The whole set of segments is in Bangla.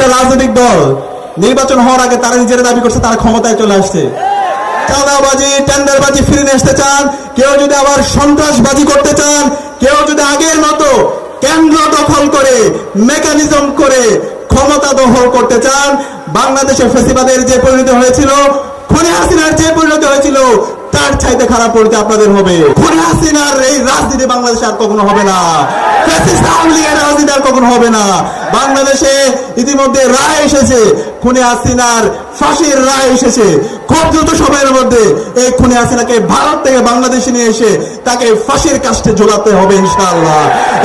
একটা রাজনৈতিক দল নির্বাচন হওয়ার আগে তারা নিজেরা দাবি করছে, তারা ক্ষমতায় চলে আসছে। চাঁদাবাজি, টেন্ডারবাজি ফিরে আসতে চান, কেউ যদি আবার সন্ত্রাসবাজি করতে চান, কেউ যদি আগের মতো কেন্দ্র দখল করে মেকানিজম করে ক্ষমতা দখল করতে চান, বাংলাদেশের ফেসিবাদের যে পরিণতি হয়েছিল, খুনি হাসিনার যে পরিণতি হয়েছিল, তার চাইতে খারাপ পরিণতি আপনাদের হবে। খুনি হাসিনার এই রাজনীতি বাংলাদেশে আর কখনো হবে না। রাজনীতি আর কখনো হবে না। বাংলাদেশে ইতিমধ্যে রায় এসেছে। খুনি হাসিনার ফাঁসির রায় এসেছে। খুব দ্রুত সময়ের মধ্যে এই খুনি হাসিনাকে ভারত থেকে বাংলাদেশে নিয়ে এসে তাকে ফাঁসির কাস্টে ঝোলাতে হবে ইনশাআল্লাহ।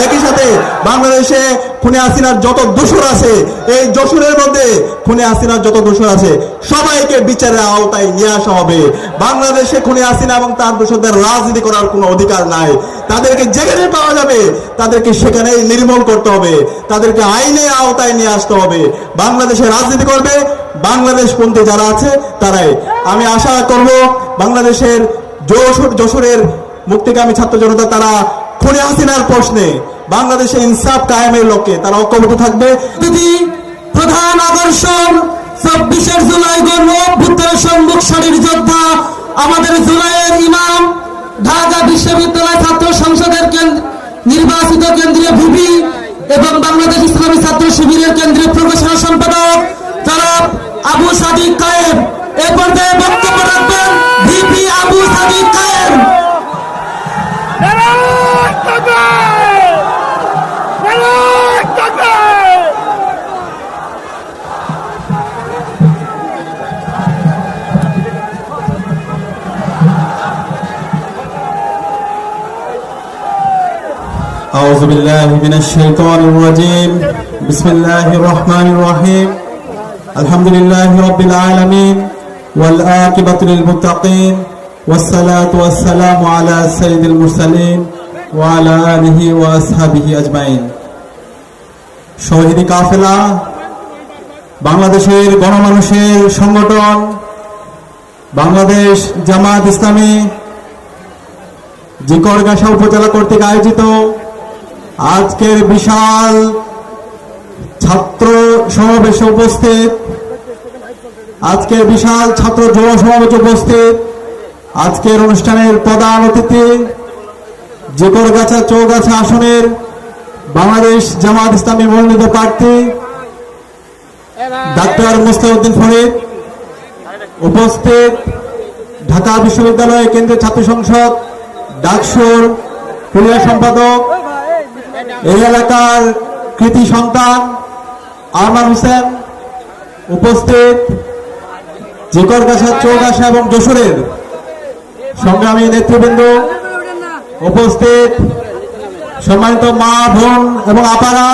একই সাথে বাংলাদেশে খুনি হাসিনার যত দোষর আছে, এই দোষরের মধ্যে খুনে হাসিনার যত দোষর আছে, সবাইকে বিচারের আওতায় নিয়ে আসা হবে। বাংলাদেশে খুনি হাসিনা এবং তার দোষরদের রাজনীতি করার কোনো অধিকার নাই। তাদেরকে যেখানে পাওয়া যাবে, তাদেরকে সেখানে নির্মূল করতে হবে। তাদেরকে আইনের আওতায় নিয়ে আসতে হবে। বাংলাদেশে রাজনীতি করবে, বাংলাদেশ পন্থী যারা আছে, তারাই। আমি আশা করব বাংলাদেশের যশোর যশোরের মুক্তিকামী ছাত্র জনতা, তারা খুনি হাসিনার প্রশ্নে বাংলাদেশে ইনসাফ কায়েমের লক্ষ্যে তারা ঐক্যবদ্ধ থাকবে। প্রধান আকর্ষণ চব্বিশের জুলাই গণ অভ্যুত্থানের সম্মুখ সারির যোদ্ধা আমাদের জুলাইয়ের ইমাম ঢাকা বিশ্ববিদ্যালয় ছাত্র সংসদের নির্বাচিত কেন্দ্রীয় ভূমি এবং বাংলাদেশ ইসলামী ছাত্র শিবিরের কেন্দ্রীয় প্রকাশনা সম্পাদক তারা আবু সাদিক কায়েম। এ পর্যায়ে বক্তব্য রাখবেন ভিপি আবু সাদিক কায়েম। أعوذ بالله من الشيطان الرجيم بسم الله الرحمن الرحيم الحمد لله رب العالمين والآكبة للمتقين والصلاة والسلام على سيد المرسلين وعلى آله وأصحابه أجمعين শহীদি কাফেলা বাংলাদেশের গণমানুষের সংগঠন বাংলাদেশ জামাত ইসলামী জিকরগাছা উপজেলা কর্তৃক আয়োজিত আজকের বিশাল ছাত্র সমাবেশে উপস্থিত। আজকের বিশাল ছাত্র যুব সমাবেশে উপস্থিত। আজকের অনুষ্ঠানের প্রধান অতিথি জিকরগাছা চৌগাছা আসনের বাংলাদেশ জামাত ইসলামী মনোনীত প্রার্থী ডাক্তার মুস্তাউদ্দিন ফরিদ। উপস্থিত ঢাকা বিশ্ববিদ্যালয় কেন্দ্রীয় ছাত্র সংসদ ডাকসুর পুলিয়া সম্পাদক এই এলাকার কৃতি সন্তান আরমান হোসেন উপস্থিত জিকর জিকরগাছা চৌগাছা এবং যশোরের সংগ্রামী নেতৃবৃন্দ উপস্থিত সম্মানিত মা, বোন এবং আপারা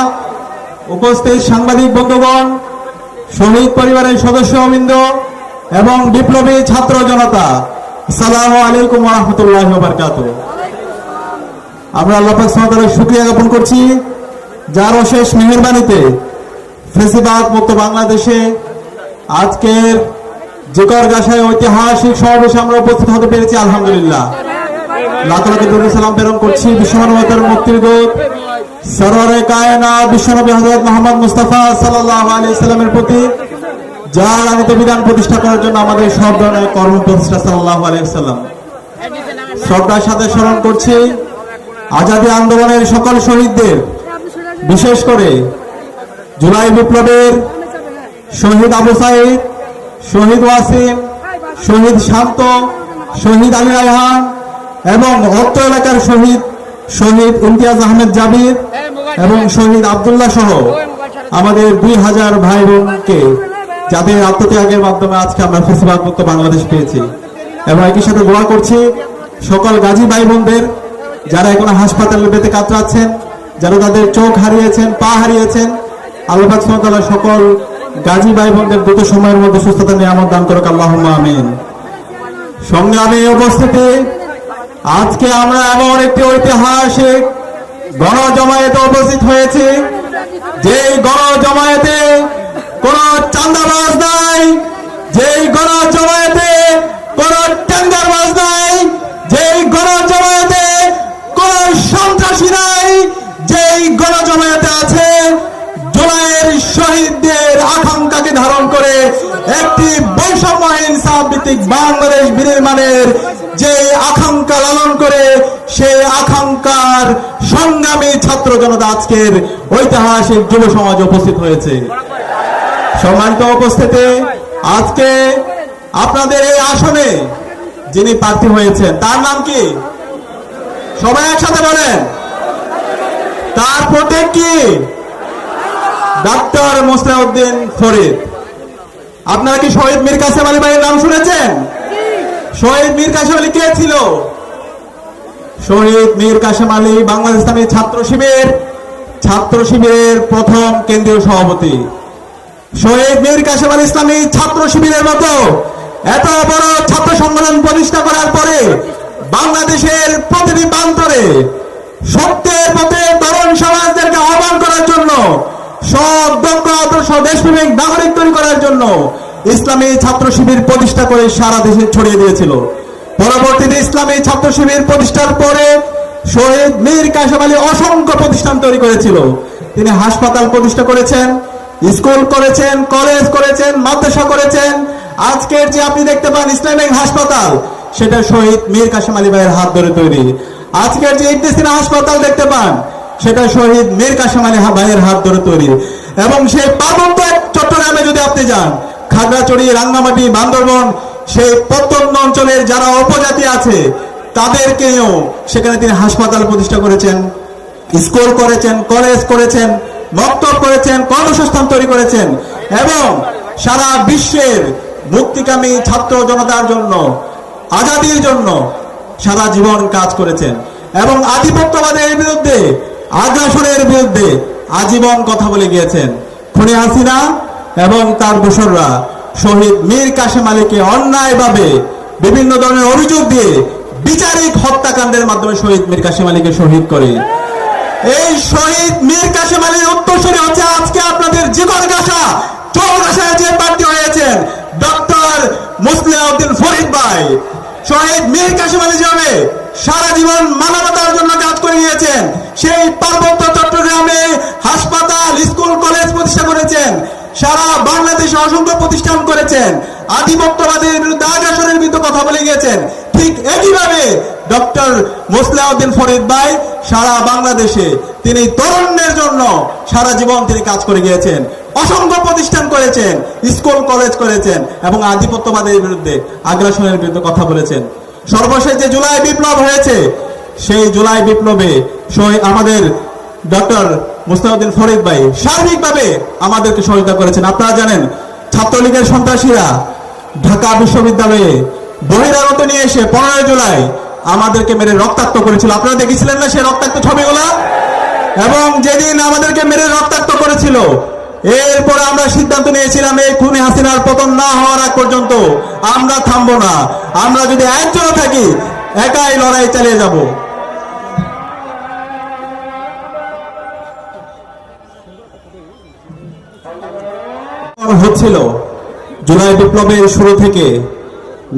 উপস্থিত সাংবাদিক বন্ধুগণ, শহীদ পরিবারের সদস্যবৃন্দ এবং বিপ্লবী ছাত্র জনতা। সালাম আলাইকুম রহমতুল্লাহ বারকাত আমরা আল্লাহ পাক সালামের শুক্রিয়া জ্ঞাপন করছি। যার অশেষ মেহরবানিতে ফেসিবাদ মুক্ত বাংলাদেশে আজকের জিকর গাছায় ঐতিহাসিক সমাবেশে আমরা উপস্থিত হতে পেরেছি, আলহামদুলিল্লাহ। লাখ লাখ দরুদ সালাম প্রেরণ করছি কায়না বিশ্বনবী মুস্তাফা প্রতি, যার বিধান প্রতিষ্ঠা করার জন্য আমাদের সব ধরনের সাথে স্মরণ করছি। আজাদী আন্দোলনের সকল শহীদদের, বিশেষ করে জুলাই বিপ্লবের শহীদ আবু সাইদ, শহীদ ওয়াসিম, শহীদ শান্ত, শহীদ আলী রায়হান এবং অত্র এলাকার শহীদ শহীদ ইমতিয়াজ আহমেদ জাবির এবং শহীদ আবদুল্লাহ সহ আমাদের দুই হাজার ভাই বোনকে যাদের আত্মত্যাগের মাধ্যমে আজকে আমরা ফেসিবাদ মুক্ত বাংলাদেশ পেয়েছি। এবং একই সাথে দোয়া করছি সকল গাজী ভাই বোনদের যারা এখন হাসপাতালে বেঁধে কাতরাচ্ছেন, যারা তাদের চোখ হারিয়েছেন, পা হারিয়েছেন, আল্লাহ সকল গাজী ভাই বোনদের দ্রুত সময়ের মধ্যে সুস্থতা নিয়ামত দান করুক, আল্লাহুম্মা আমিন। সংগ্রামে উপস্থিতি, আজকে আমরা এমন একটি ঐতিহাসিক গণজমায়েতে উপস্থিত হয়েছি, যেই গণজমায়েতে কোন চান্দাবাজ নাই, যেই গণজমায়েতে কোন টেন্ডারবাজ নাই যেই গণজমায়েতে কোন সন্ত্রাসী নাই যেই গণজমায়েতে আছে, জুলাইয়ের শহীদদের একটি বৈষম্যহীন ভিত্তিক বাংলাদেশ বিনির্মাণের যে আকাঙ্ক্ষা লালন করে সেই আকাঙ্ক্ষার সংগ্রামী ছাত্র জনতা আজকের ঐতিহাসিক যুব সমাজ উপস্থিত হয়েছে। সম্মানিত উপস্থিতি, আজকে আপনাদের এই আসনে যিনি প্রার্থী হয়েছেন, তার নাম কি? সবাই একসাথে বলেন। তার প্রতীক কি? ডাক্তার মোসলাউদ্দিন ফরিদ। আপনারা কি শহীদ মীর কাসেম আলী ভাইয়ের নাম শুনেছেন? শহীদ মীর কাসেম আলী কে ছিল? শহীদ মীর কাসেম আলী বাংলাদেশ ইসলামী ছাত্র শিবির, ছাত্র শিবিরের প্রথম কেন্দ্রীয় সভাপতি। শহীদ মীর কাসেম আলী ইসলামী ছাত্র শিবিরের মতো এত বড় ছাত্র সম্মেলন প্রতিষ্ঠা করার পরে বাংলাদেশের প্রতিটি প্রান্তরে সত্যের পথে তরুণ সমাজদেরকে আহ্বান করার জন্য, সব দক্ষ, আদর্শ, দেশপ্রেমিক, নাগরিক তৈরি করার জন্য ইসলামী ছাত্র শিবির প্রতিষ্ঠা করে সারা দেশে ছড়িয়ে দিয়েছিল। পরবর্তীতে ইসলামী ছাত্র শিবির প্রতিষ্ঠার পরে শহীদ মীর কাসেম আলী অসংখ্য প্রতিষ্ঠান তৈরি করেছিল। তিনি হাসপাতাল প্রতিষ্ঠা করেছেন, স্কুল করেছেন, কলেজ করেছেন, মাদ্রাসা করেছেন। আজকের যে আপনি দেখতে পান ইসলামিক হাসপাতাল, সেটা শহীদ মীর কাসেম আলী ভাইয়ের হাত ধরে তৈরি। আজকের যে ইবনেসিনা হাসপাতাল দেখতে পান, সেটা শহীদ মীর কাসেম আলী ভাইয়ের হাত ধরে তৈরি। এবং সেই পার্বত্য চট্টগ্রামে যদি আপনি যান, খাগড়াছড়ি, রাঙ্গামাটি, বান্দরবন, সেই প্রত্যন্ত অঞ্চলের যারা উপজাতি আছে, তাদেরকেও সেখানে তিনি হাসপাতাল প্রতিষ্ঠা করেছেন, স্কুল করেছেন, কলেজ করেছেন মক্তব করেছেন, কর্মসংস্থান তৈরি করেছেন। এবং সারা বিশ্বের মুক্তিকামী ছাত্র জনতার জন্য, আজাদির জন্য সারা জীবন কাজ করেছেন। এবং আধিপত্যবাদের বিরুদ্ধে, আগ্রাসনের বিরুদ্ধে আজীবন কথা বলে গিয়েছেন খুনি হাসিনা এবং তার দোসররা। শহীদ মীর কাশেম আলীকে অন্যায়ভাবে বিভিন্ন ধরনের অভিযোগ দিয়ে বিচারিক হত্যাকাণ্ডের মাধ্যমে শহীদ মীর কাশেম আলীকে শহীদ করে। এই শহীদ মীর কাশেম আলীর উত্তরসূরি হচ্ছে আজকে আপনাদের জীবন গাছা চৌগাছায় যে প্রার্থী হয়েছেন ডক্টর মুসলিউদ্দিন ফরিদ ভাই। শহীদ মীর কাশিম আলী যাবে সারা জীবন মানবতার জন্য কাজ করে নিয়েছেন, সেই পার্বত্য চট্টগ্রামে হাসপাতাল, স্কুল, কলেজ প্রতিষ্ঠা করেছেন, সারা বাংলাদেশে অসংখ্য প্রতিষ্ঠান করেছেন, আধিপত্যবাদের বিরুদ্ধে আগাসনের বিরুদ্ধে কথা বলে গিয়েছেন। ঠিক একইভাবে ডক্টর মোসলাউদ্দিন ফরিদ ভাই সারা বাংলাদেশে। তিনি তরুণদের জন্য সারা জীবন তিনি কাজ করে গিয়েছেন। অসংখ্য প্রতিষ্ঠান করেছেন, স্কুল, কলেজ করেছেন এবং আধিপত্যবাদের বিরুদ্ধে আগ্রাসনের বিরুদ্ধে কথা বলেছেন। সর্বশেষ যে জুলাই বিপ্লব হয়েছে, সেই জুলাই বিপ্লবে আমাদের ডক্টর মুস্তাউদ্দিন ফরিদ ভাই সার্বিকভাবে আমাদেরকে সহযোগিতা করেছেন। আপনারা জানেন, ছাত্রলীগের সন্ত্রাসীরা ঢাকা বিশ্ববিদ্যালয়ে বহিরাগত নিয়ে এসে পনেরোই জুলাই আমাদেরকে মেরে রক্তাক্ত করেছিল। আপনারা দেখেছিলেন না সেই রক্তাক্ত ছবিগুলা? এবং যেদিন আমাদেরকে মেরে রক্তাক্ত করেছিল, এরপরে আমরা সিদ্ধান্ত নিয়েছিলাম, এই খুনি হাসিনার পতন না হওয়ার আগ পর্যন্ত আমরা থামবো না। আমরা যদি একজন থাকি, একাই লড়াই চালিয়ে যাব। হচ্ছিল। জুলাই বিপ্লবের শুরু থেকে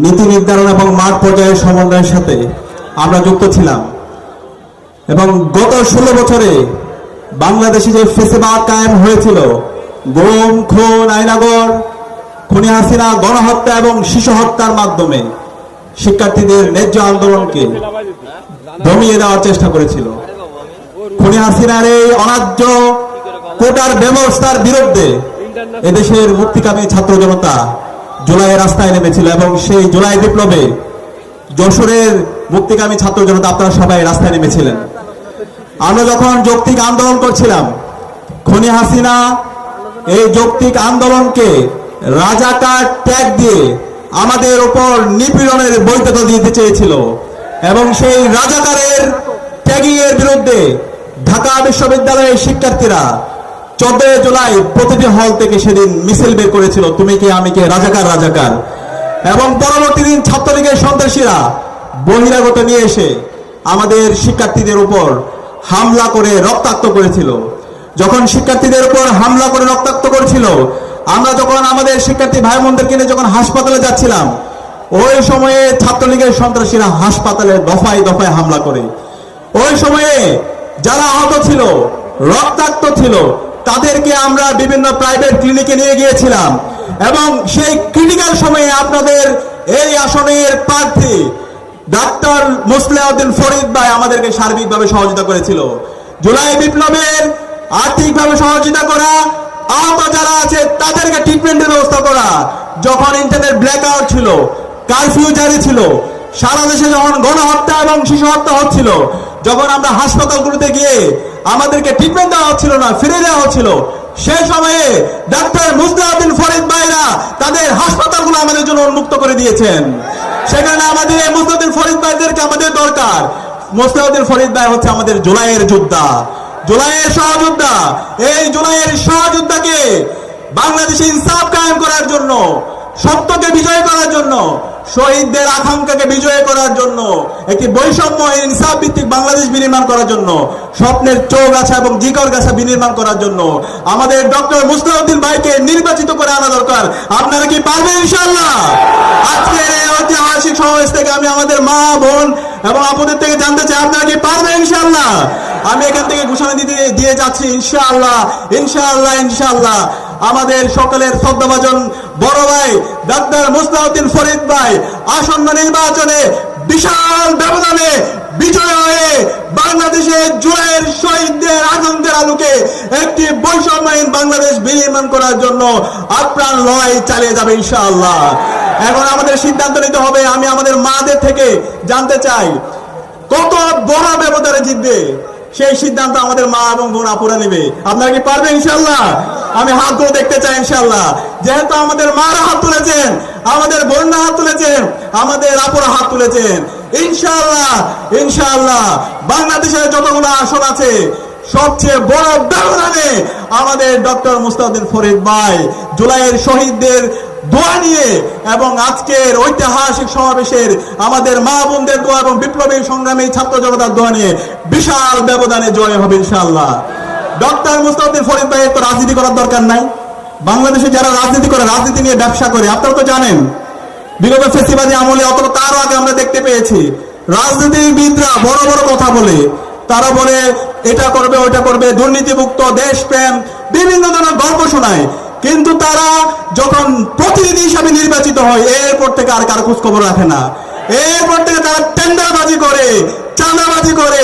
নীতি নির্ধারণ এবং মাঠ পর্যায়ের সমন্বয়ের সাথে আমরা যুক্ত ছিলাম। এবং গত ষোলো বছরে বাংলাদেশে যে ফেসিবাদ কায়েম হয়েছিল, গুম, খুন, আইনাগর, খুনি হাসিনা, গণহত্যা এবং শিশু হত্যার মাধ্যমে শিক্ষার্থীদের ন্যায্য আন্দোলনকে দমিয়ে দেওয়ার চেষ্টা করেছিল। খুনি হাসিনার এই অনার্য কোটার ব্যবস্থার বিরুদ্ধে এদেশের মুক্তিকামী ছাত্র জনতা জুলাই রাস্তায় নেমেছিল এবং সেই জুলাই বিপ্লবে যশোরের মুক্তিকামী ছাত্র জনতা আপনারা সবাই রাস্তায় নেমেছিলেন। আমরা যখন যৌক্তিক আন্দোলন করছিলাম, খনি হাসিনা এই যৌক্তিক আন্দোলনকে রাজাকার ট্যাগ দিয়ে আমাদের উপর নিপীড়নের বৈধতা দিতে চেয়েছিল এবং সেই রাজাকারের ট্যাগিং এর বিরুদ্ধে ঢাকা বিশ্ববিদ্যালয়ের শিক্ষার্থীরা চোদ্দই জুলাই প্রতিটি হল থেকে সেদিন মিছিল বের করেছিল, তুমি কে, আমি কে, রাজাকার রাজাকার। এবং পরবর্তী দিন ছাত্রলীগের সন্ত্রাসীরা বহিরাগত নিয়ে এসে আমাদের শিক্ষার্থীদের উপর হামলা করে রক্তাক্ত করেছিল। যখন শিক্ষার্থীদের উপর হামলা করে রক্তাক্ত করেছিল, আমরা যখন আমাদের শিক্ষার্থী ভাই বোনদেরকে নিয়ে যখন হাসপাতালে যাচ্ছিলাম, ওই সময়ে ছাত্রলীগের সন্ত্রাসীরা হাসপাতালে দফায় দফায় হামলা করে। ওই সময়ে যারা আহত ছিল, রক্তাক্ত ছিল তাদেরকে আমরা বিভিন্ন প্রাইভেট ক্লিনিকে নিয়ে গিয়েছিলাম। এবং সেই ক্রিটিক্যাল সময়ে আপনাদের এই আসনের প্রার্থী ডাক্তার মুসলিউদ্দিন ফরিদ ভাই আমাদেরকে সার্বিকভাবে সহযোগিতা করেছিল। জুলাই বিপ্লবের আর্থিকভাবে সহযোগিতা করা, আহত যারা আছে তাদেরকে ট্রিটমেন্টের ব্যবস্থা করা, যখন ইন্টারনেট ব্ল্যাকআউট ছিল কারফিউ জারি ছিল, সারা দেশে যখন গণহত্যা এবং শিশু হত্যা হচ্ছিল, যখন আমরা হাসপাতালগুলোতে গিয়ে আমাদেরকে ট্রিটমেন্ট দেওয়া হচ্ছিল না ফিরে দেওয়া হচ্ছিল। সেই সময়ে ডাক্তার মুজদাউদ্দিন ফরিদ ভাইরা তাদের হাসপাতালগুলো আমাদের জন্য উন্মুক্ত করে দিয়েছেন। সেখানে আমাদের মুজদাউদ্দিন ফরিদ ভাইদেরকে আমাদের দরকার। মুজদাউদ্দিন ফরিদ ভাই হচ্ছে আমাদের জুলাইয়ের যোদ্ধা। জুলাইয়ের সহযোদ্ধা। এই জুলাইয়ের সহযোদ্ধাকে বাংলাদেশে ইনসাফ কায়েম করার জন্য সত্যকে বিজয় করার জন্য শহীদদের আকাঙ্ক্ষাকে বিজয় করার জন্য, একটি বৈষম্য ইনসাফ ভিত্তিক বাংলাদেশ বিনির্মাণ করার জন্য, স্বপ্নের চৌগাছা এবং জিকর গাছা বিনির্মাণ করার জন্য। আমাদের ডক্টর মুসলাউদ্দিন ভাইকে নির্বাচিত করে আনা দরকার। আপনারা কি পারবেন ইনশাল্লাহ আজকের এই ঐতিহাসিক সমাবেশ থেকে আমি আমাদের মা, বোন এবং আপনাদের থেকে জানতে চাই, আপনারা কি পারবেন ইনশাল্লাহ আমি এখান থেকে ঘোষণা দিতে দিয়ে যাচ্ছি, ইনশাআল্লাহ ইনশাআল্লাহ ইনশাআল্লাহ। আমাদের সকলের শ্রদ্ধাভাজন বড় ভাই ডাক্তার মুস্তাউদ্দিন ফরিদ ভাই আসন্ন নির্বাচনে বিশাল ব্যবধানে বিজয় হয়ে বাংলাদেশে জুলাইয়ের শহীদদের আনন্দের আলোকে একটি বৈষম্যহীন বাংলাদেশ বিনির্মাণ করার জন্য আপ্রাণ লড়াই চালিয়ে যাবে ইনশাআল্লাহ। এখন আমাদের সিদ্ধান্ত নিতে হবে, আমি আমাদের মাদের থেকে জানতে চাই, কত বড় ব্যবধানে জিতবে? সেই সিদ্ধান্ত আমাদের মা এবং বোন আপুরা নেবে। আপনারা কি পারবে ইনশাল্লাহ আমি হাত ধরে দেখতে চাই ইনশাল্লাহ যেহেতু আমাদের মারা হাত তুলেছেন, আমাদের বোনরা হাত তুলেছেন, আমাদের আপুরা হাত তুলেছেন। ইনশাল্লাহ ইনশাল্লাহ বাংলাদেশের যতগুলো আসন আছে সবচেয়ে বড় ব্যবধানে আমাদের ডক্টর মুস্তাউদ্দিন ফরিদ ভাই জুলাইয়ের শহীদদের দোয়া নিয়ে এবং আজকের ঐতিহাসিক সমাবেশের আমাদের মা বোনদের দোয়া এবং বিপ্লবী সংগ্রামী ছাত্র জনতার দোয়া নিয়ে বিশাল ব্যবধানে জয় হবে ইনশাআল্লাহ। ডক্টর মুস্তাউদ্দিন ফরিদ ভাইয়ের তো রাজনীতি করার দরকার নাই। বাংলাদেশে যারা রাজনীতি করে, রাজনীতি নিয়ে ব্যবসা করে, আপনারা তো জানেন, বিগত ফেসিবাদী আমলে অথবা তারও আগে আমরা দেখতে পেয়েছি। রাজনীতিবিদরা বড় বড় কথা বলে, তারা বলে এটা করবে ওটা করবে, দুর্নীতিমুক্ত দেশপ্রেম, বিভিন্ন ধরনের গল্প শোনায়। কিন্তু তারা যখন প্রতিনিধি হিসাবে নির্বাচিত হয়, এরপর থেকে আর কারও খোঁজ খবর রাখে না। এরপর থেকে তারা টেন্ডারবাজি করে, চাঁদাবাজি করে,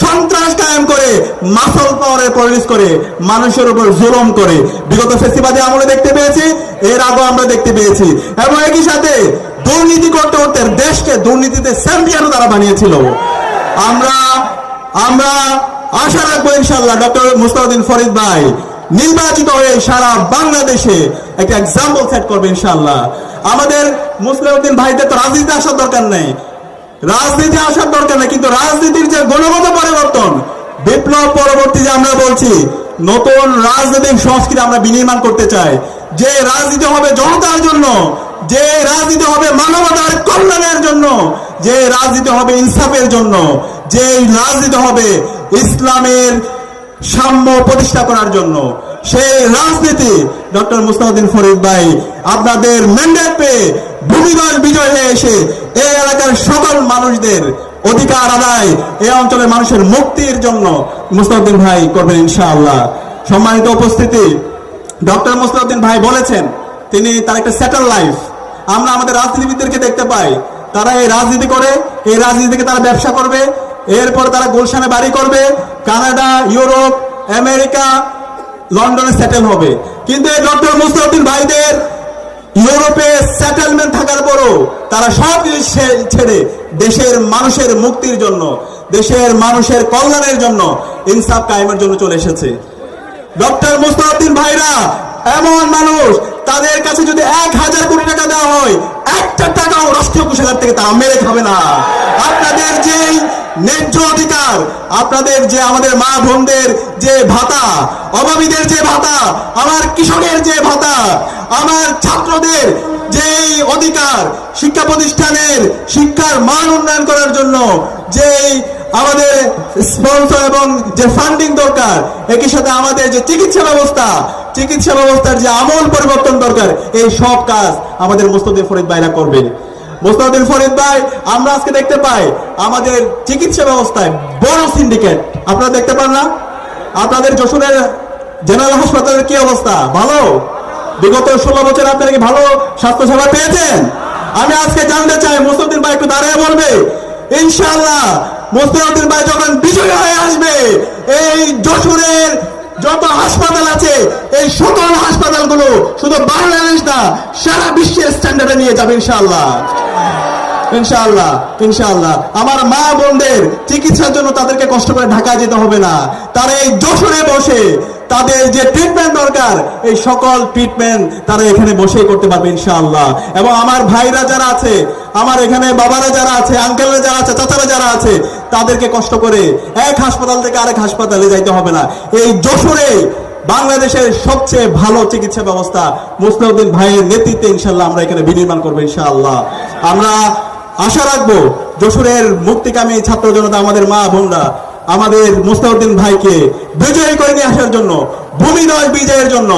সন্ত্রাস কায়েম করে, মাসল পাওয়ারের পরিবেশ করে, মানুষের উপর জুলম করে। বিগত ফেস্টিভালে আমরা দেখতে পেয়েছি, এর আগেও আমরা দেখতে পেয়েছি। এবং একই সাথে দুর্নীতি করতে করতে দেশকে দুর্নীতিতে চ্যাম্পিয়নও তারা বানিয়েছিল। আমরা আমরা আশা রাখব ইনশাল্লাহ ডক্টর মুস্তাউদ্দিন ফরিদ ভাই নির্বাচিত হয়ে সারা বাংলাদেশে একটা এক্সাম্পল সেট করবে ইনশাল্লাহ আমাদের মুসলিউদ্দিন ভাইদের তো রাজনীতি আসার দরকার নেই। রাজনীতি আসার দরকার নেই, কিন্তু রাজনীতির যে গুণগত পরিবর্তন, বিপ্লব পরবর্তী যে আমরা বলছি, নতুন রাজনৈতিক সংস্কৃতি আমরা বিনির্মাণ করতে চাই। যে রাজনীতি হবে জনতার জন্য, যে রাজনীতি হবে মানবতার কল্যাণের জন্য, যে রাজনীতি হবে ইনসাফের জন্য, যে রাজনীতি হবে ইসলামের সাম্য প্রতিষ্ঠা করার জন্য। সেই রাজনীতি ডক্টর মুস্তাউদ্দিন ফরিদ ভাই আপনাদের ম্যান্ডেট পেয়ে ভূমিগঞ্জ বিজয় হয়ে এসে এই এলাকার সকল মানুষদের অধিকার আদায় এই অঞ্চলের মানুষের মুক্তির জন্য মুস্তাউদ্দিন ভাই করবেন ইনশাআল্লাহ। সম্মানিত উপস্থিতি, ডক্টর মুস্তাউদ্দিন ভাই বলেছেন, তিনি তার একটা সেটেল লাইফ আমরা আমাদের রাজনীতিবিদদেরকে দেখতে পাই, তারা এই রাজনীতি করে, এই রাজনীতিকে তারা ব্যবসা করবে এরপর তারা গুলশানে বাড়ি করবে, কানাডা, ইউরোপ, আমেরিকা, লন্ডনে সেটেল হবে। কিন্তু এই ডক্টর মুস্তাউদ্দিন ভাইদের ইউরোপে সেটেলমেন্ট থাকার পরও তারা সব ছেড়ে দেশের মানুষের মুক্তির জন্য, দেশের মানুষের কল্যাণের জন্য ইনসাফ কায়েমের জন্য চলে এসেছে। ডক্টর মুস্তাউদ্দিন ভাইরা এমন মানুষ, তাদের কাছে যদি এক হাজার কোটি টাকা দেওয়া হয়, একটা টাকাও রাষ্ট্রীয় কোষাগার থেকে তারা মেরে খাবে না। আপনাদের যে ন্যায্য অধিকার, আপনাদের যে আমাদের মা বোনদের যে ভাতা, অভাবীদের যে ভাতা, আমার কৃষকের যে ভাতা, আমার ছাত্রদের যেই অধিকার, শিক্ষা প্রতিষ্ঠানের শিক্ষার মান উন্নয়ন করার জন্য যেই আমাদের স্পন্সর এবং যে ফান্ডিং দরকার, একই সাথে আমাদের যে চিকিৎসা ব্যবস্থা, চিকিৎসা ব্যবস্থার যে আমূল পরিবর্তন দরকার, এই সব কাজ আমাদের মুস্তদিন ফরিদ ভাইরা করবেন। মুস্তাউদ্দিন ফরিদ ভাই, আমরা আজকে দেখতে পাই আমাদের চিকিৎসা ব্যবস্থায় বড় সিন্ডিকেট আপনারা দেখতে পান না? আপনাদের যশোরের জেনারেল হাসপাতালের কি অবস্থা? ভালো? বিগত ষোলো বছর আপনারা কি ভালো স্বাস্থ্য সেবা পেয়েছেন? আমি আজকে জানতে চাই মুসলিউদ্দিন ভাই একটু দাঁড়িয়ে বলবে। ইনশাআল্লাহ মুসলিউদ্দিন ভাই যখন বিজয়ী হয়ে আসবে, এই যশোরের যত হাসপাতাল আছে, এই সকল হাসপাতালগুলো শুধু বাংলাদেশ না, সারা বিশ্বের স্ট্যান্ডার্ডে নিয়ে যাবে ইনশাআল্লাহ। ইনশাআল্লাহ ইনশাআল্লাহ। আমার মা বোনদের চিকিৎসার জন্য তাদেরকে কষ্ট করে ঢাকা যেতে হবে না। তারা এই যশোরে বসে তাদের যে ট্রিটমেন্ট দরকার, এই সকল ট্রিটমেন্ট তারা এখানে বসেই করতে পারবে ইনশাআল্লাহ। এবং আমার ভাইরা যারা আছে, আমার এখানে বাবারা যারা আছে আঙ্কেলরা যারা আছে, চাচারা যারা আছে, তাদেরকে কষ্ট করে এক হাসপাতাল থেকে আরেক হাসপাতালে যাইতে হবে না। এই যশোরে বাংলাদেশের সবচেয়ে ভালো চিকিৎসা ব্যবস্থা মুসলিউদ্দিন ভাইয়ের নেতৃত্বে ইনশাল্লাহ আমরা এখানে বিনির্মাণ করব ইনশাআল্লাহ। আমরা আশা রাখব, যশোরের মুক্তিকামী ছাত্র জনতা, আমাদের মা বোনরা আমাদের মুস্তাউদ্দিন ভাইকে বিজয়ী করে নিয়ে আসার জন্য, ভূমিদয় বিজয়ের জন্য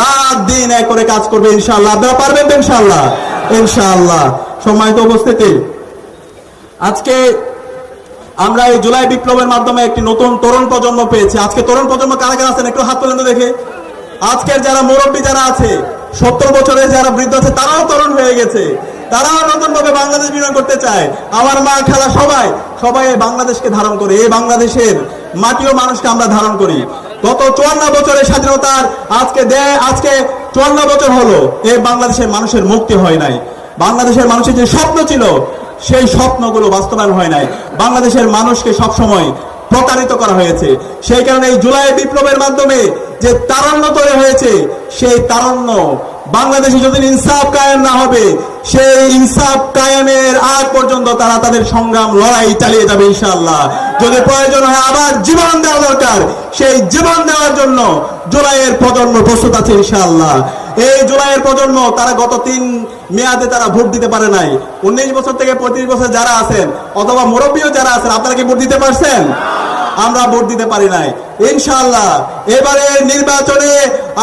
রাত দিন এক করে কাজ করবে ইনশাল্লাহ আপনারা পারবেন তো ইনশাআল্লাহ? ইনশাআল্লাহ। সম্মানিত উপস্থিতি, আজকে আমরা এই জুলাই বিপ্লবের মাধ্যমে একটি নতুন তরুণ প্রজন্ম পেয়েছি। আজকে তরুণ প্রজন্ম কারা কারা আছেন? একটু হাত তুলেন দেখে। আজকের যারা মুরব্বী যারা আছে, সত্তর বছরের যারা বৃদ্ধ আছে, তারাও তরুণ হয়ে গেছে। তারাও নতুন ভাবে বাংলাদেশ বিনিয়োগ করতে চায়। আমার মা খেলা সবাই সবাই এই বাংলাদেশকে ধারণ করে, এই বাংলাদেশের মাটি ও মানুষকে আমরা ধারণ করি। গত চুয়ান্ন বছরের স্বাধীনতার আজকে দেয়, আজকে চুয়ান্ন বছর হলো, এই বাংলাদেশের মানুষের মুক্তি হয় নাই। বাংলাদেশের মানুষের যে স্বপ্ন ছিল, সেই স্বপ্নগুলো বাস্তবায়ন হয় নাই। বাংলাদেশের মানুষকে সবসময় প্রতারিত করা হয়েছে। সেই কারণে এই জুলাই বিপ্লবের মাধ্যমে যে তারণ্য তৈরি হয়েছে, সেই তারণ্য বাংলাদেশে যদি ইনসাফ কায়েম না হবে, সেই ইনসাফ কায়েমের আগ পর্যন্ত তারা তাদের সংগ্রাম, লড়াই চালিয়ে যাবে ইনশাআল্লাহ। যদি প্রয়োজন হয় আবার জীবন দেওয়া দরকার, সেই জীবন দেওয়ার জন্য জুলাইয়ের প্রজন্ম প্রস্তুত আছে ইনশাআল্লাহ। এই জুলাইয়ের প্রজন্ম, তারা গত তিন মেয়াদে তারা ভোট দিতে পারে নাই। উনিশ বছর থেকে পঁয়ত্রিশ বছর যারা আছেন, অথবা মুরব্বীও যারা আছেন, আপনারা কি ভোট দিতে পারছেন? আমরা ভোট দিতে পারি নাই। ইনশাআল্লাহ, এবারে নির্বাচনে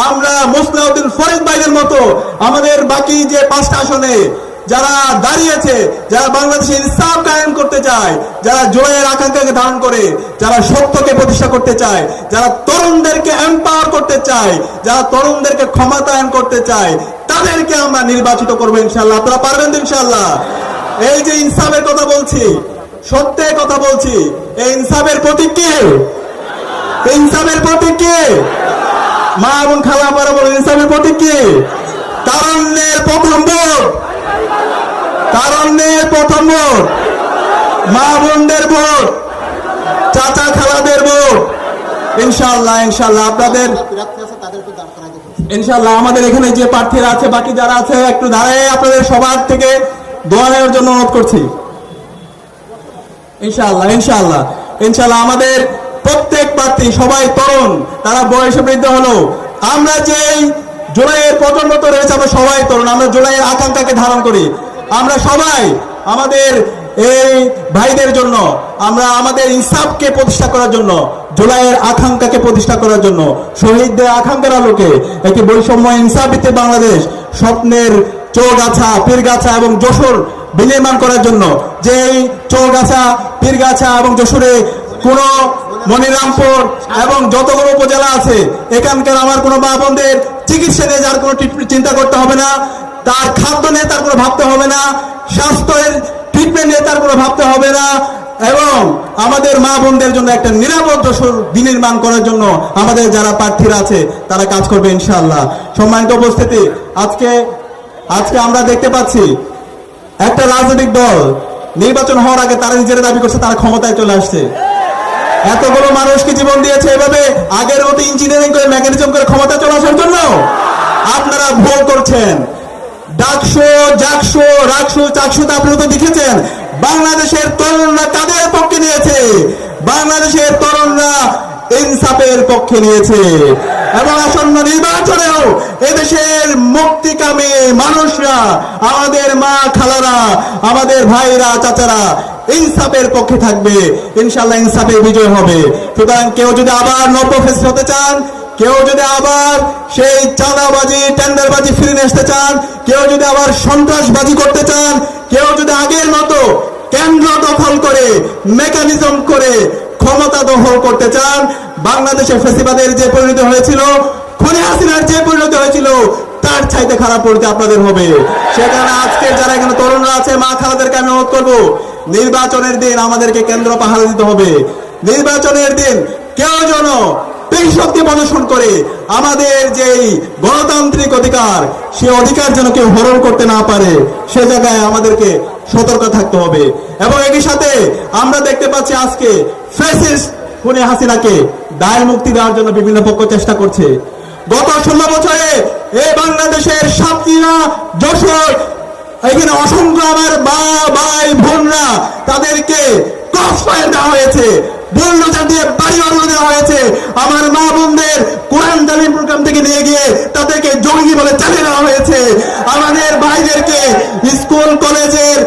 আমরা মুসলাউদ্দিন ফরিদ ভাইদের মতো আমাদের বাকি যে পাঁচটা আসনে যারা দাঁড়িয়েছে, যারা বাংলাদেশে ইনসাফ কায়েম করতে চায়, যারা জয়ের আকাঙ্ক্ষাকে ধারণ করে, যারা সত্যকে প্রতিষ্ঠা করতে চায়, যারা তরুণদেরকে এম্পাওয়ার করতে চায়, যারা তরুণদেরকে ক্ষমতায়ন করতে চায়, তাদেরকে আমরা নির্বাচিত করব ইনশাল্লাহ আপনারা পারবেন তো ইনশাল্লাহ এই যে ইনসাফের কথা বলছি সত্যের কথা বলছি এই ইনসাফের প্রতীক কে? ইনসাফের প্রতীক কে? মা এবং খালা পারা বলেন, ইনসাফের প্রতীক কে? তারণ্যের প্রথম ভোট। তারণ্যের প্রথম ভোট। মা বোনদের ভোট। চাচা খালাদের ভোট। ইনশাল্লাহ ইনশাল্লাহ আপনাদের ইনশাল্লাহ আমাদের এখানে যে প্রার্থীরা আছে, বাকি যারা আছে, একটু দাঁড়ায় আপনাদের সবার থেকে দোয়া নেওয়ার জন্য অনুরোধ করছি। ইনশাআল্লাহ ইনশাআল্লাহ। ইনশাআল্লাহ আমাদের প্রত্যেক প্রার্থী, সবাই তরুণ, তারা বয়সে বৃদ্ধ হলো আমরা যে জুলাইয়ের প্রজন্ম তো রয়েছে, আমরা সবাই তরুণ, আমরা জুলাইয়ের আকাঙ্ক্ষাকে ধারণ করি। আমরা সবাই আমাদের এই ভাইদের জন্য, আমরা আমাদের ইনসাফকে প্রতিষ্ঠা করার জন্য, জুলাইয়ের আকাঙ্ক্ষাকে প্রতিষ্ঠা করার জন্য, শহীদদের আকাঙ্ক্ষার আলোকে একটি বৈষম্য ইনসাফ বাংলাদেশ স্বপ্নের চৌগাছা, পীরগাছা এবং যশোর বিনির্মাণ করার জন্য। যে এই চৌগাছা, পীরগাছা এবং যশোরে কোন মনিরামপুর এবং যতগুলো উপজেলা আছে, এখানকার আমার কোনো মা বোনদের চিকিৎসা নিয়ে যার কোনো চিন্তা করতে হবে না। তার খাদ্য নিয়ে তার কোনো ভাবতে হবে না। স্বাস্থ্যের ট্রিটমেন্ট নিয়ে তার কোনো ভাবতে হবে না। এবং আমাদের মা বোনদের জন্য একটা নিরাপদ যশোর বিনির্মাণ করার জন্য আমাদের যারা প্রার্থীরা আছে, তারা কাজ করবে ইনশাআল্লাহ। সম্মানিত উপস্থিতি, আজকে আজকে আমরা দেখতে পাচ্ছি একটা রাজনৈতিক দল নির্বাচন হওয়ার আগে তারা নিজেরা দাবি করছে, তারা ক্ষমতায় চলে আসছে। এতগুলো মানুষকে জীবন দিয়েছে এভাবে আগের মতো ইঞ্জিনিয়ারিং করে মেকানিজম করে ক্ষমতা চলে আসার জন্য? আপনারা ভুল করছেন। ডাকশো জাকশো রাকশো চাকশো তো আপনারা তো দেখেছেন। বাংলাদেশের তরুণরা কাদের পক্ষে নিয়েছে? বাংলাদেশের তরুণরা ইনসাফের পক্ষে নিয়েছে। এবং আসন্ন নির্বাচনেও এদেশের মুক্তিকামী মানুষরা, আমাদের মা খালারা, আমাদের ভাইরা, চাচারা, ইনসাফের পক্ষে থাকবে। ইনশাল্লাহ ইনসাফের বিজয় হবে। সুতরাং কেউ যদি আবার নব্য ফেস হতে চান, কেউ যদি আবার সেই চাঁদাবাজি, টেন্ডারবাজি ফিরে আসতে চান, কেউ যদি আবার সন্ত্রাসবাজি করতে চান, কেউ যদি আগের মতো কেন্দ্র দখল করে মেকানিজম করে ক্ষমতা দখল করতে চান বাংলাদেশের ফেসিবাদের যে পরিণতি হয়েছিল, খুনে হাসিনার যে পরিণতি হয়েছিল তার চাইতে খারাপ পড়তে আপনাদের হবে। সেখানে আজকে যারা এখানে তরুণরা আছে, মা খালাদেরকে আমি অনুরোধ করব, নির্বাচনের দিন আমাদেরকে কেন্দ্র পাহারা দিতে হবে। নির্বাচনের দিন কেউ যেন শক্তি প্রদর্শন করে, আমাদের যেই গণতান্ত্রিক অধিকার, সে অধিকার যেন কেউ হরণ করতে না পারে, সে জায়গায় আমাদেরকে সতর্ক থাকতে হবে। এবং একই সাথে আমরা দেখতে পাচ্ছি আজকে ফ্যাসিস্ট খুনে হাসিনাকে দায় মুক্তি দেওয়ার জন্য বিভিন্ন পক্ষ চেষ্টা করছে। গত ষোলো বছরে এই বাংলাদেশের সাতক্ষীরা যশোর, এখানে অসংখ্য আমার মা, ভাই, বোনরা তাদেরকে দেওয়া হয়েছে বাড়ি বাড়ি দেওয়া হয়েছে। আমার মা বোনদের কোরআন তালিম প্রোগ্রাম থেকে নিয়ে গিয়ে তাদেরকে জঙ্গি বলে চালিয়ে দেওয়া হয়েছে। আমাদের ভাইদেরকে স্কুল কলেজের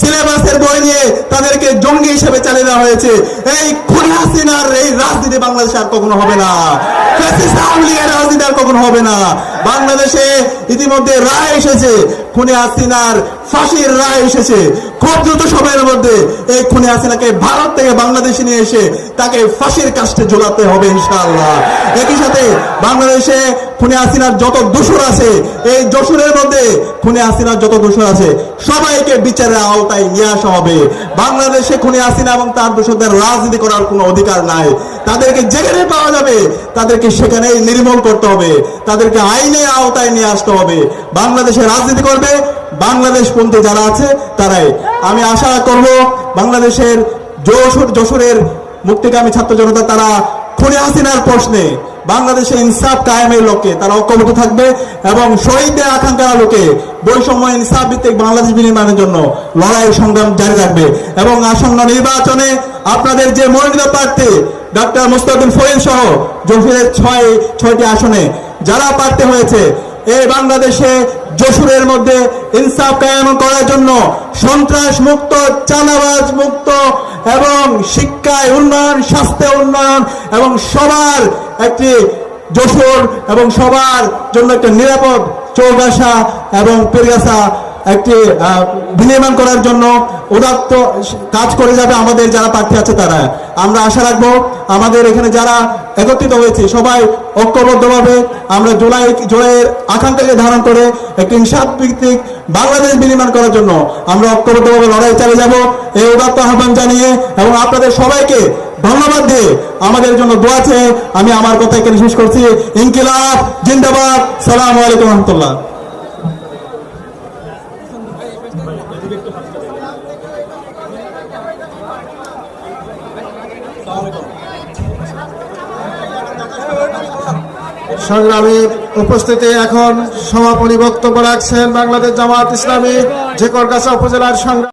সিলেবাসের বই নিয়ে তাদেরকে জঙ্গি হিসেবে চালিয়ে দেওয়া হয়েছে। এই খুনি হাসিনার এই রাজনীতি বাংলাদেশে আর কখনো হবে না। রাজনীতি আর কখনো হবে না। বাংলাদেশে ইতিমধ্যে রায় এসেছে, খুনি হাসিনার ফাঁসির রায় এসেছে। খুব দ্রুত সময়ের মধ্যে এই খুনি হাসিনাকে ভারত থেকে বাংলাদেশে নিয়ে এসে তাকে ফাঁসির কাস্টে ঝোলাতে হবে ইনশাআল্লাহ। একই সাথে বাংলাদেশে খুনি হাসিনার যত দোষর আছে, এই যশোরের মধ্যে খুনে হাসিনার যত দোষর আছে, সবাইকে বিচারের আওতায় নিয়ে আসা হবে। বাংলাদেশে খুনে হাসিনা এবং তার দোষদের রাজনীতি করার কোনো অধিকার নাই। তাদেরকে যেখানে পাওয়া যাবে, তাদেরকে সেখানেই নির্মূল করতে হবে। তাদেরকে আইনের আওতায় নিয়ে আসতে হবে। বাংলাদেশে রাজনীতি করবে, বাংলাদেশ পন্থী যারা আছে, তারাই। আমি আশা করব বাংলাদেশের যশোর যশোরের মুক্তিকামী ছাত্র জনতা, তারা খুনে হাসিনার প্রশ্নে বাংলাদেশে ইনসাফ কায়েমের লোকে তারা ঐক্যবদ্ধ থাকবে এবং শহীদদের আকাঙ্ক্ষার লোকে বৈষম্য ইনসাফ ভিত্তিক বাংলাদেশ বিনির্মাণের জন্য লড়াই সংগ্রাম জারি রাখবে এবং আসন্ন নির্বাচনে আপনাদের যে মনোনীত প্রার্থী ডক্টর মুস্তাকিম ফরিদ সহ জফিরের ছয় ছয়টি আসনে যারা প্রার্থী হয়েছে, এই বাংলাদেশে যশোরের মধ্যে ইনসাফ কায়াম করার জন্য সন্ত্রাস মুক্ত চালাবাজ মুক্ত এবং শিক্ষায় উন্নয়ন, স্বাস্থ্যে উন্নয়ন এবং সবার একটি যশোর এবং সবার জন্য একটা নিরাপদ চৌগাছা এবং পেরগাছা একটি বিনির্মাণ করার জন্য উদাত্ত কাজ করে যাবে আমাদের যারা প্রার্থী আছে তারা। আমরা আশা রাখব আমাদের এখানে যারা একত্রিত হয়েছে, সবাই ঐক্যবদ্ধভাবে আমরা জুলাই, জুলাইয়ের আকাঙ্ক্ষাকে ধারণ করে একটি ইনসাফ ভিত্তিক বাংলাদেশ বিনির্মাণ করার জন্য আমরা ঐক্যবদ্ধভাবে লড়াই চালিয়ে যাব। এই উদাত্ত আহ্বান জানিয়ে এবং আপনাদের সবাইকে ধন্যবাদ দিয়ে আমাদের জন্য দোয়া চেয়ে আমি আমার কথা এখানে শেষ করছি। ইনকিলাব, জিন্দাবাদ, সালাম আলাইকুম রহমতুল্লাহ। সংগ্রামীর উপস্থিতি এখন সমাপনী বক্তব্য রাখছেন বাংলাদেশ জামাত ইসলামী ঝিকরগাছা উপজেলার সংগ্রাম